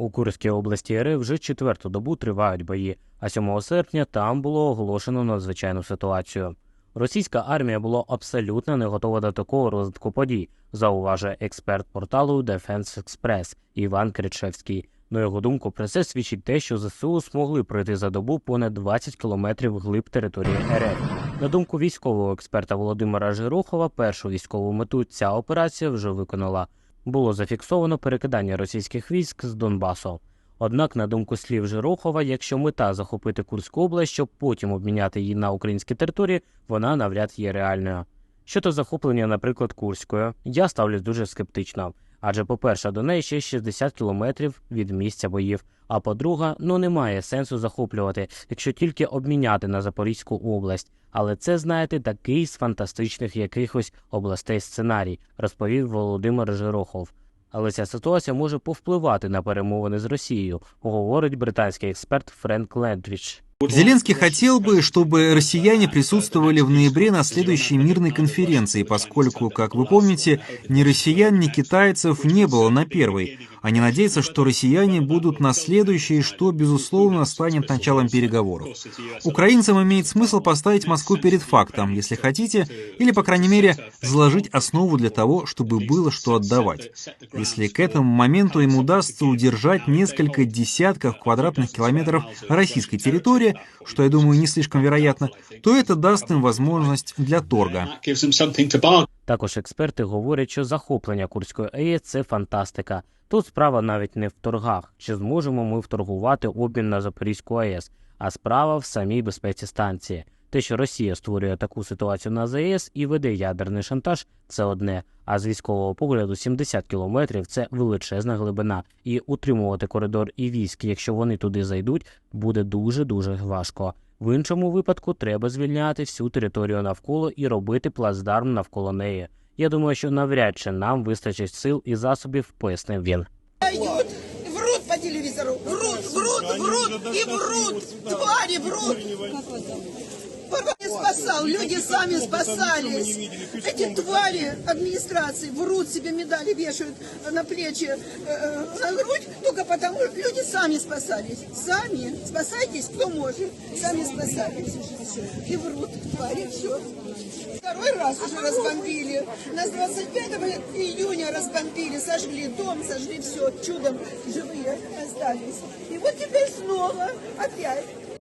У Курській області РФ вже четверту добу тривають бої, а 7 серпня там було оголошено надзвичайну ситуацію. Російська армія була абсолютно не готова до такого розвитку подій, зауважує експерт порталу Defense Express Іван Кричевський. На його думку, про це свідчить те, що ЗСУ змогли пройти за добу понад 20 кілометрів вглиб території РФ. На думку військового експерта Володимира Жирохова, першу військову мету ця операція вже виконала. Було зафіксовано перекидання російських військ з Донбасу. Однак, на думку слів Жирохова, якщо мета захопити Курську область, щоб потім обміняти її на українські території, вона навряд є реальною. Щодо захоплення, наприклад, Курської, я ставлюсь дуже скептично. Адже, по-перше, до неї ще 60 кілометрів від місця боїв. А по-друге, ну немає сенсу захоплювати, якщо тільки обміняти на Запорізьку область. Але це, знаєте, такий з фантастичних якихось областей сценарій, розповів Володимир Жирохов. Але ця ситуація може повпливати на перемовини з Росією, говорить британський експерт Френк Лендвіч. Зеленский хотел бы, чтобы россияне присутствовали в ноябре на следующей мирной конференции, поскольку, как вы помните, ни россиян, ни китайцев не было на первой. Они надеются, что россияне будут на следующей, что, безусловно, станет началом переговоров. Украинцам имеет смысл поставить Москву перед фактом, если хотите, или, по крайней мере, заложить основу для того, чтобы было что отдавать. Если к этому моменту им удастся удержать несколько десятков квадратных километров российской территории, что, я думаю, не слишком вероятно, то это даст им возможность для торга. Також експерти говорять, що захоплення Курської АЕС це фантастика. Тут справа навіть не в торгах, чи зможемо ми вторгувати обмін на Запорізьку АЕС, а справа в самій безпеці станції. Те, що Росія створює таку ситуацію на ЗАЕС і веде ядерний шантаж, це одне. А з військового погляду 70 кілометрів це величезна глибина, і утримувати коридор і військ, якщо вони туди зайдуть, буде дуже дуже важко. В іншому випадку треба звільняти всю територію навколо і робити плацдарм навколо неї. Я думаю, що навряд чи нам вистачить сил і засобів, пояснив він. Врут по телевизору, врут, врут, врут и врут, твари врут. Не спасал, люди сами спасались. Эти твари администрации врут, себе медали вешают на плечи, э, э, на грудь, только потому что люди сами спасались. Сами, спасайтесь, кто может, сами спасались. И врут, твари, все. Второй раз уже разбомбили. Нас 25 июня разбомбили, сожгли дом, сожгли все, чудом живые остались. И вот теперь снова опять.